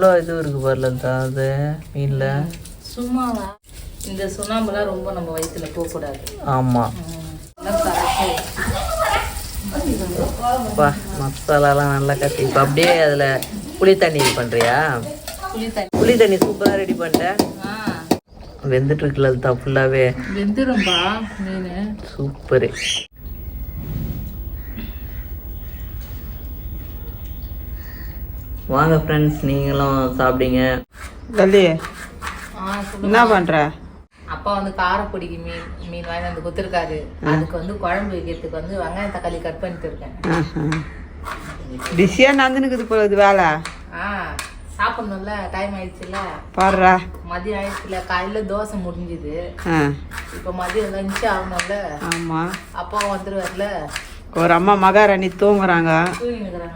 இவ்வளோ இது இருக்கு பாருல அது மீனில். சும்மாவா? இந்த சுண்ணாம்புலாம் ரொம்ப நம்ம வயிற்றுல போகக்கூடாது. ஆமாம் எல்லாம் கரைச்சி. பா மசாலாலாம் நல்லா கட்டி இப்போ அப்படியே அதில் புளி தண்ணி இது பண்ணுறியா புளி தண்ணி. புளி தண்ணி சூப்பராக ரெடி பண்ணிட்டேன் வெந்துட்டு இருக்குல்ல ஃபுல்லாகவே வெந்துடும்பா மீன். சூப்பரு வாங்க ஃப்ரெண்ட்ஸ் நீங்களும் சாப்பிடுங்க. கல்லி என்ன பண்ற? அப்பா வந்து காரப்பொடிக்கு மீன் மீன் வாங்கி வந்து கொடுத்துருக்காரு. அதுக்கு வந்து குழம்பு வைக்கிறதுக்கு வந்து வெங்காயம் தக்காளி கட் பண்ணிட்டு இருக்கேன் பிஸியா நடந்துனுக்குது போல இது வேலை. ஆ சாப்பிடணும்ல டைம் ஆயிடுச்சுல பாடுறா. மதியம் ஆயிடுச்சுல காலையில தோசை முடிஞ்சுது. இப்போ மதியம் லஞ்சு ஆகணும்ல. ஆமா. அப்பா வந்துருவார்ல. ஒரு அம்மா மகாராணி தூங்குறாங்க.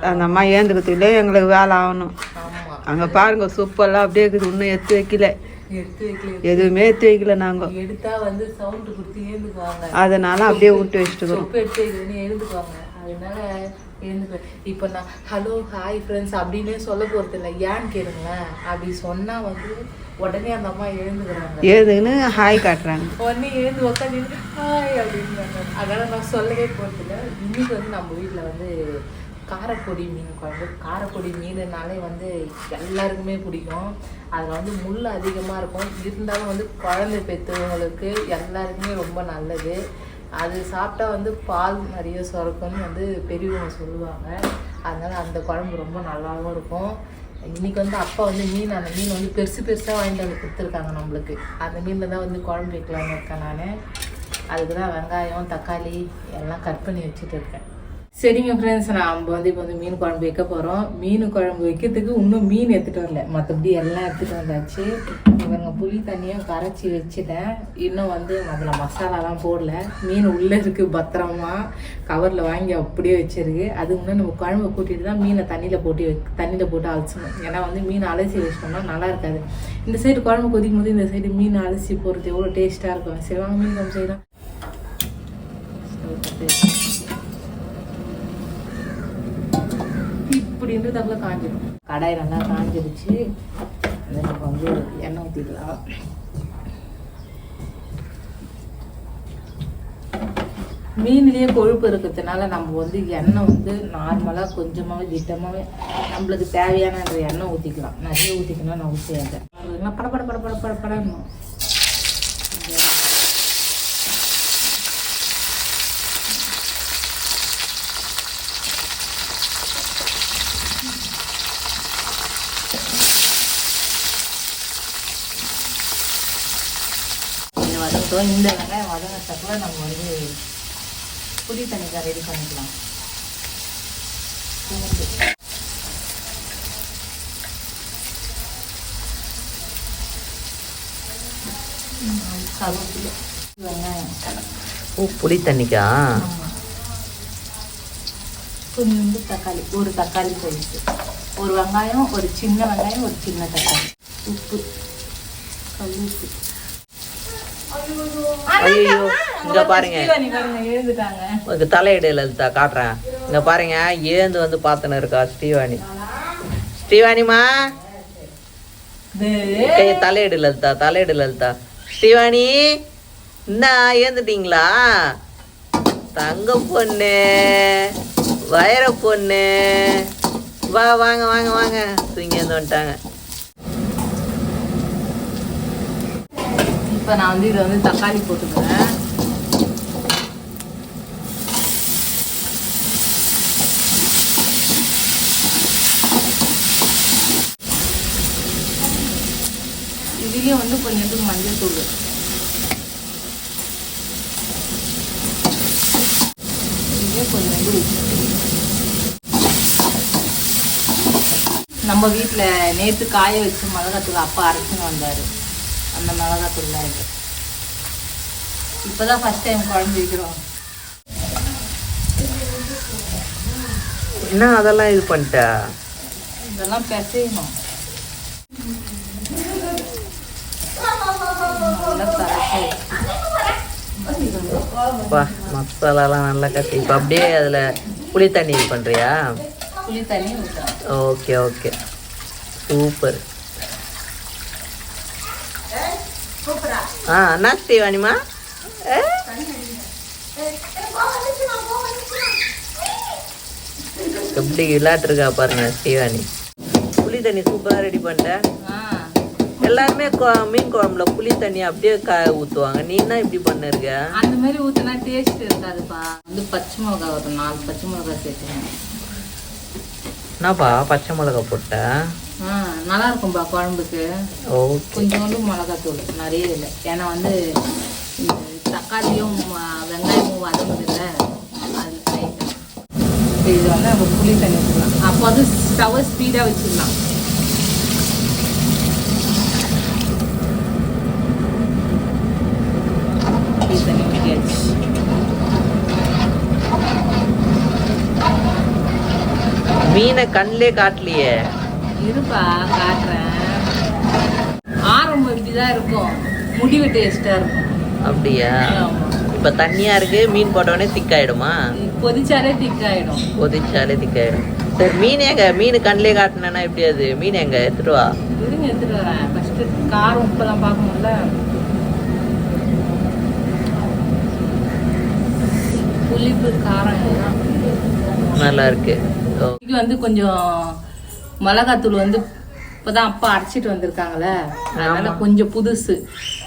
அந்த அம்மா ஏந்துக்கிறதுக்குள்ளே எங்களுக்கு வேலை ஆகணும். அங்கே பாருங்க சூப்பர்லாம் அப்படியே இருக்குது. இன்னும் எடுத்து வைக்கல. எதுவுமே எடுத்து வைக்கல நாங்கள் அதனால அப்படியே விட்டு வச்சுட்டு அதனால எழுந்துக்கு இப்போ நான் ஹலோ ஹாய் ஃப்ரெண்ட்ஸ் அப்படின்னே சொல்ல போறது இல்லை. ஏன்னு கேளுங்களேன். அப்படி சொன்னா வந்து உடனே அந்த அம்மா எழுந்துக்கிறாங்க. ஏதுன்னு ஹாய் காட்டுறாங்க. உடனே எழுந்து உட்காந்து ஹாய் அப்படின்றாங்க. அதனால நான் சொல்லவே போகிறதில்ல இன்னைக்கு வந்து நம்ம வீட்டில் வந்து காரப்பொடி மீன் குழம்பு. காரப்பொடி மீனுனாலே வந்து எல்லாருக்குமே பிடிக்கும். அதில் வந்து முள் அதிகமாக இருக்கும். இருந்தாலும் வந்து குழந்தை பெற்றவங்களுக்கு எல்லாருக்குமே ரொம்ப நல்லது. அது சாப்பிட்டா வந்து பால் நிறைய சுரக்கும்னு வந்து பெரியவங்க சொல்லுவாங்க. அதனால் அந்த குழம்பு ரொம்ப நல்லாவும் இருக்கும். இன்னைக்கு வந்து அப்பா வந்து மீன் அந்த மீன் வந்து பெருசு பெருசாக வாங்கிட்டு வந்து கொடுத்துருக்காங்க நம்மளுக்கு. அந்த மீனில் தான் வந்து குழம்பு வைக்கலாம்னு இருக்கேன் நான். அதுக்கு தான் வெங்காயம் தக்காளி எல்லாம் கட் பண்ணி வச்சுட்டு இருக்கேன். சரிங்க ஃப்ரெண்ட்ஸ் நம்ம வந்து இப்போ வந்து மீன் குழம்பு வைக்க போகிறோம் மீன் குழம்பு வைக்கிறதுக்கு இன்னும் மீன் எடுத்துகிட்டு வரல. மற்றபடி எல்லாம் எடுத்துகிட்டு வந்தாச்சு. இவங்க புளி தண்ணியும் கரைச்சி வச்சுட்டேன். இன்னும் வந்து அதில் மசாலாலாம் போடல. மீன் உள்ளே இருக்குது பத்திரமா. கவரில் வாங்கி அப்படியே வச்சிருக்கு. அதுக்கு முன்னாடி நம்ம குழம்பு கூட்டிட்டு தான் மீனை தண்ணியில் போட்டு தண்ணியில் போட்டு அலசணும். ஏன்னா வந்து மீன் அலசி வச்சிட்டோம்னா நல்லா இருக்காது. இந்த சைடு குழம்பு கொதிக்கும் போது இந்த சைடு மீன் அலசி போடுறது எவ்வளோ டேஸ்ட்டாக இருக்கும். சரி வாங்க மீன் குழம்பு செய்யலாம் இப்படின்றதுக்குள்ள காஞ்சிடும் கடாய் நல்லா காஞ்சிருச்சு. அதை நம்ம வந்து எண்ணெய் ஊற்றிக்கலாம் மீன்லேயே கொழுப்பு இருக்கிறதுனால நம்ம வந்து எண்ணெய் வந்து நார்மலாக கொஞ்சமாகவே திட்டமாகவே நம்மளுக்கு தேவையான எண்ணெய் ஊற்றிக்கலாம் நிறைய ஊற்றிக்கணும் நான் ஊற்றியாங்க பட பட பட பட பட படணும் கொஞ்சம் வதங்கட்டும் இந்த வெங்காயம் வதங்கத்தக்குள்ள நம்ம வந்து புளி தண்ணிக்காய் ரெடி பண்ணிக்கலாம். பூண்டு. ம், கருவேப்பிலை வெங்காயம் ஓ புளி தண்ணிக்கா? கொஞ்சோண்டு தக்காளி ஒரு தக்காளி சைஸ் ஒரு வெங்காயம் ஒரு சின்ன வெங்காயம் ஒரு சின்ன தக்காளி. உப்பு. கல் உப்பு ஐயோ இங்க பாருங்க. உனக்கு தலையிடையில லலிதா காட்டுறேன். இங்க பாருங்க ஏந்து வந்து பார்த்துன்னு இருக்கா ஸ்ரீவாணி. ஸ்ரீவாணிமா கை தலையிடு லலிதா தலையிடு லலிதா. ஸ்ரீவாணி என்ன ஏந்துட்டீங்களா? தங்க பொண்ணு வைர பொண்ணு. வா வாங்க வாங்க வாங்க. தூங்கி வந்து வந்துட்டாங்க. இப்போ நான் வந்து இதை வந்து தக்காளி போட்டுக்கிறேன். இதுலேயும் வந்து கொஞ்சம் மஞ்சள் தூள். இதுலேயே கொஞ்சோண்டு உப்பு. நம்ம வீட்டில் நேற்று காய வச்சு மிளகாத்தூள் அப்பா அரைச்சின்னு வந்தார். அந்த மிளகாத்தூள் தான் இது இப்போ தான் ஃபஸ்ட் டைம் குழம்பு வைக்கிறோம். என்ன அதெல்லாம் இது பண்ணிட்ட? இதெல்லாம் பிசையணும். மசாலாலாம் நல்லா கட்டி. இப்போ அப்படியே அதில் புளி தண்ணி இது பண்ணுறியா புளி தண்ணி ஓகே ஓகே. சூப்பர். ஆ என்ன ஸ்ரீவாணிமா? எப்படி விளையாட்டுருக்கா பாருங்க ஸ்ரீவாணி புளி தண்ணி சூப்பராக ரெடி பண்ணிட்டேன் எல்லாருமே மீன் குழம்புல புளி தண்ணி அப்படியே க ஊற்றுவாங்க நீ என்ன இப்படி பண்ணிருக்க? அந்த மாதிரி ஊற்றினா டேஸ்ட் இருக்காதுப்பா. வந்து பச்சை மிளகா ஒரு நாலு பச்சை மிளகா சேர்த்துக்கணும். என்னப்பா பச்சை மிளகா போட்ட? ஆ நல்லா இருக்கும்பா குழம்புக்கு. கொஞ்சோண்டு மிளகாத்தூள் நிறைய இல்லை. ஏன்னா வந்து தக்காளியும் வெங்காயமும் வதங்குது இல்லை அது இது வந்து நம்ம புளி தண்ணி வச்சுக்கலாம் அப்போ வந்து ஸ்டவ் ஸ்பீடாக வச்சுக்கலாம். புளி தண்ணி ஊற்றியாச்சு மீனை கண்ணிலே காட்டலையே. இருப்பா காட்டுறேன். ஆரம்பம் இப்படி தான் இருக்கும். முடிவு டேஸ்ட்டாக இருக்கும். அப்படியா. இப்போ தண்ணியா இருக்கு மீன் போட்டோடனே திக்காயிடுமா கொதிச்சாலே திக்காயிடும் கொதிச்சாலே திக்காயிடும் சரி மீன் எங்க? மீன் கண்ணிலே காட்டினா எப்படி அது? மீன் எங்க? எடுத்துட்டு வா. இருங்க எடுத்துட்டு வரேன். ஃபர்ஸ்ட் காரம் உப்பெல்லாம் பார்க்கணும்ல. புளிப்பு காரம் நல்லா இருக்கு. இது வந்து கொஞ்சம் மிளகாத்தூள் வந்து இப்போதான் அப்பா அரைச்சிட்டு வந்திருக்காங்களே அதனால கொஞ்சம் புதுசு.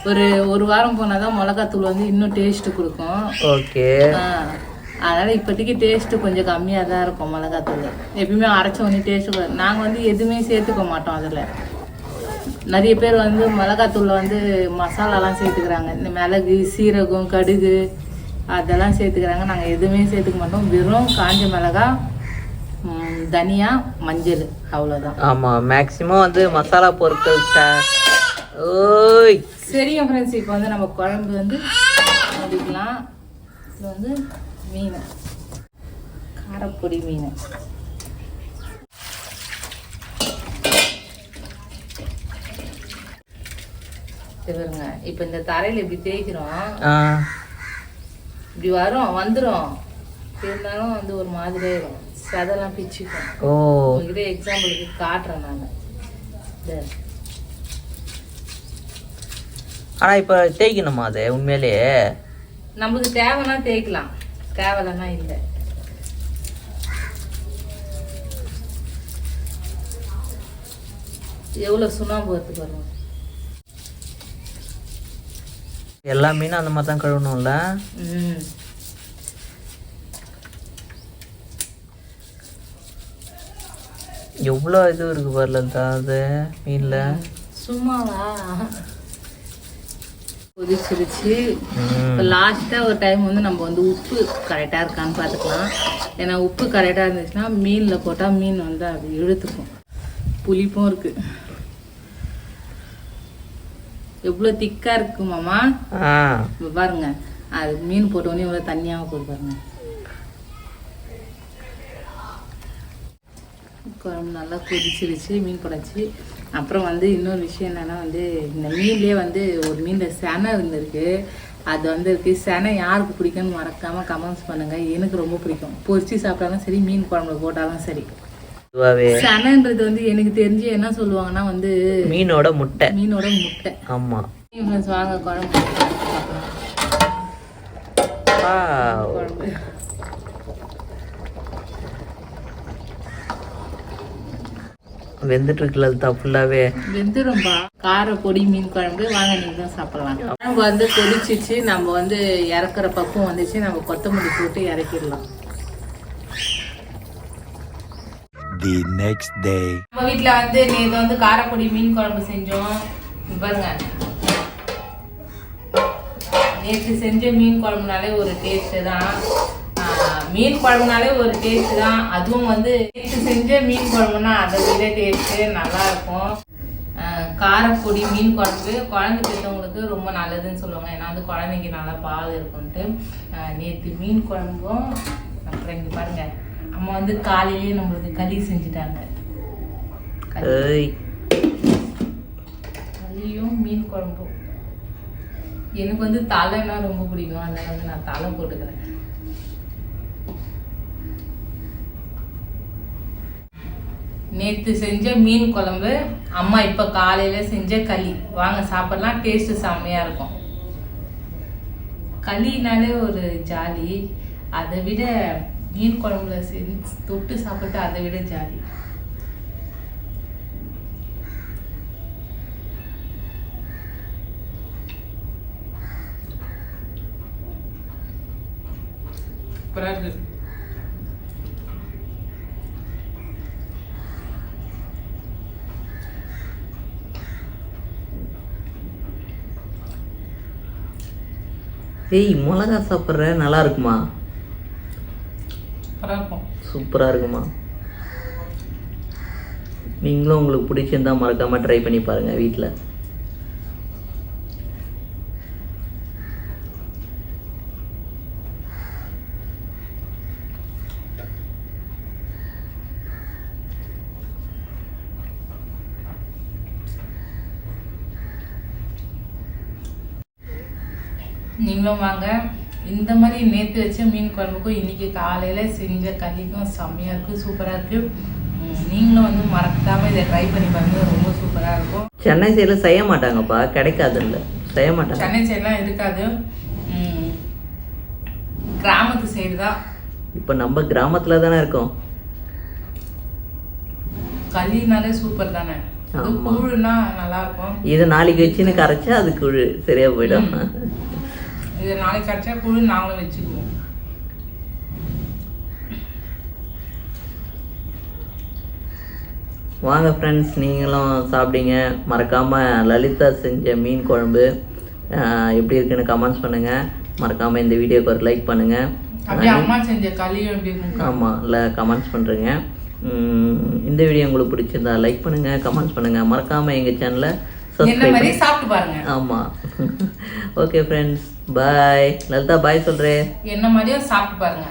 ஒரு ஒரு வாரம் போனாதான் மிளகாத்தூள் வந்து இன்னும் டேஸ்ட் கொடுக்கும். ஓகே. அதனால இப்போதைக்கு டேஸ்ட் கொஞ்சம் கம்மியாக தான் இருக்கும் மிளகாத்தூள். எப்பயுமே அரைச்ச உடனே டேஸ்ட் நாங்கள் வந்து எதுவுமே சேர்த்துக்க மாட்டோம் அதில். நிறைய பேர் வந்து மிளகாத்தூளில் வந்து மசாலாலாம் சேர்த்துக்கிறாங்க. இந்த மிளகு சீரகம் கடுகு அதெல்லாம் சேர்த்துக்கிறாங்க. நாங்கள் எதுவுமே சேர்த்துக்க மாட்டோம். வெறும் காஞ்ச மிளகா தனியா மஞ்சள் அவ்வளோதான் ஆமா மேக்சிமம் வந்து மசாலா பொருட்கள் ஓய். சரிங்க ஃப்ரெண்ட்ஸ் இப்போ வந்து நம்ம குழம்பு வந்து முடிக்கலாம் இது வந்து மீன். காரப்பொடி மீன். சரிங்க இப்போ இந்த தரையில் இப்படி தேய்க்கிறோம். இப்படி வரும் வந்துடும் இருந்தாலும் வந்து ஒரு மாதிரி ஆயிடும் சதெல்லாம் பிச்சுக்கும் ஓ. உங்ககிட்ட எக்ஸாம்பிளுக்கு காட்டுறேன் நான். ஆனா இப்ப தேய்க்கணுமா அது? உண்மையிலேயே. நமக்கு தேவைன்னா தேய்க்கலாம். தேவையில்லைன்னா இல்லை. எவ்வளோ சுண்ணாம்பு வருது பாருங்க. எல்லா மீனும் அந்த மாதிரி தான் கழுவணும்ல? ம். எவ்வளோ இது இருக்கு பாருல அது மீன்ல. சும்மாவா? கொதிச்சிருச்சு. லாஸ்ட்டாக ஒரு டைம் வந்து நம்ம வந்து உப்பு கரெக்டாக இருக்கான்னு பார்த்துக்கலாம் ஏன்னா உப்பு கரெக்டாக இருந்துச்சுன்னா மீனில் போட்டால் மீன் வந்து அது இழுத்துக்கும். புளிப்பும் இருக்கு. எவ்வளோ திக்காக இருக்கு மாமா? ஆ. இப்போ பாருங்க. அது மீன் போட்ட உடனே எவ்வளோ தண்ணியாக போகுது பாருங்க குழம்பு நல்லா கொதிச்சிருச்சு மீன் குழச்சி. அப்புறம் வந்து இன்னொரு விஷயம் என்னன்னா வந்து இந்த மீன்லேயே வந்து ஒரு மீனில் செனை இருந்திருக்கு. அது வந்து இருக்கு செனை யாருக்கு பிடிக்கும்னு மறக்காம கமெண்ட்ஸ் பண்ணுங்க. எனக்கு ரொம்ப பிடிக்கும். பொரிச்சு சாப்பிட்டாலும் சரி மீன் குழம்புல போட்டாலும் சரி. செனைன்றது வந்து எனக்கு தெரிஞ்சு என்ன சொல்லுவாங்கன்னா வந்து மீனோட முட்டை. மீனோட முட்டை. ஆமா. இவங்க வாங்க குழம்பு. குழம்பு. வெந்துட்டு இருக்குல்ல தான் ஃபுல்லாவே வெந்துரும்பா. கார பொடி மீன் குழம்பு வாங்க நீங்க தான் சாப்பிடலாம். குழம்பு வந்து கொதிச்சிச்சு நம்ம வந்து இறக்குற பக்கம் வந்துச்சு நம்ம கொத்தமல்லி போட்டு இறக்கிடலாம். The next day. நம்ம வீட்ல வந்து நேற்று வந்து காரப்பொடி மீன் குழம்பு செஞ்சோம். பாருங்க. நேற்று செஞ்ச மீன் குழம்புனாலே ஒரு டேஸ்ட் தான். மீன் குழம்புனாலே ஒரு டேஸ்ட் தான். அதுவும் வந்து நேற்று செஞ்ச மீன் குழம்புனா அதை விட டேஸ்ட் நல்லா இருக்கும் ஆஹ், காரப்பொடி மீன் குழம்பு குழந்தை பெற்றவங்களுக்கு ரொம்ப நல்லதுன்னு சொல்லுவாங்க. ஏன்னா வந்து குழந்தைக்கு நல்லா பால் இருக்கும்ட்டு நேற்று மீன் குழம்பும் அப்புறம் இங்க பாருங்க. அம்மா வந்து காலையிலேயே நம்மளுக்கு களி செஞ்சுட்டாங்க. களியும் மீன் குழம்பும். எனக்கு வந்து தலைன்னா ரொம்ப பிடிக்கும். அதனால வந்து நான் தலை போட்டுக்கிறேன். நேற்று செஞ்ச மீன் குழம்பு அம்மா இப்போ காலையில் செஞ்ச களி. வாங்க சாப்பிடலாம். டேஸ்ட்டு செம்மையாக இருக்கும். களினாலே ஒரு ஜாலி. அதை விட மீன் குழம்புல செஞ்சு தொட்டு சாப்பிட்டு அதை விட ஜாலி. சூப்பரா இருக்கு ஏய் மிளகா சாப்பிட்ற நல்லா இருக்குமா? சூப்பராக இருக்கும். நீங்களும் உங்களுக்கு பிடிச்சிருந்தா மறக்காமல் ட்ரை பண்ணி பாருங்கள் வீட்டில் நீங்களும் வாங்க. இந்த மாதிரி நேற்று வச்ச மீன் குழம்புக்கும் இன்னைக்கு காலையில் செஞ்ச களிக்கும் செம்மையாக இருக்குது சூப்பராக இருக்குது நீங்களும் வந்து மறக்காமல் இதை ட்ரை பண்ணி பாருங்க ரொம்ப சூப்பராக இருக்கும். சென்னை சைடில் செய்ய மாட்டாங்கப்பா கிடைக்காது இல்லை செய்ய மாட்டாங்க. சென்னை சைட்லாம் இருக்காது. கிராமத்து சைடு தான். இப்போ நம்ம கிராமத்தில் தானே இருக்கோம். களினாலே சூப்பர் தானே. கூழுனா நல்லா இருக்கும். இதை நாளைக்கு வச்சுன்னு கரைச்சா அது குழு சரியா போயிடும். இது நாளைக்கு கடிச்சா கூழு நாங்களும் வச்சுக்குவோம். வாங்க ஃப்ரெண்ட்ஸ் நீங்களும் சாப்பிட்டீங்க மறக்காமல் லலிதா செஞ்ச மீன் குழம்பு எப்படி இருக்குன்னு கமெண்ட்ஸ் பண்ணுங்கள் மறக்காமல் இந்த வீடியோக்கு ஒரு லைக் பண்ணுங்கள் ஆமாம் இல்லை கமெண்ட்ஸ் பண்ணுறேங்க இந்த வீடியோ உங்களுக்கு பிடிச்சிருந்தா லைக் பண்ணுங்கள் கமெண்ட்ஸ் பண்ணுங்கள் மறக்காமல் எங்கள் சேனலை சப்ஸ்கிரைப் மாதிரி சாப்பிட்டு பாருங்க. ஆமாம் okay friends bye Lalitha bye சொல்கிறேன் என்ன மாதிரியும் சாப்பிட்டு பாருங்க.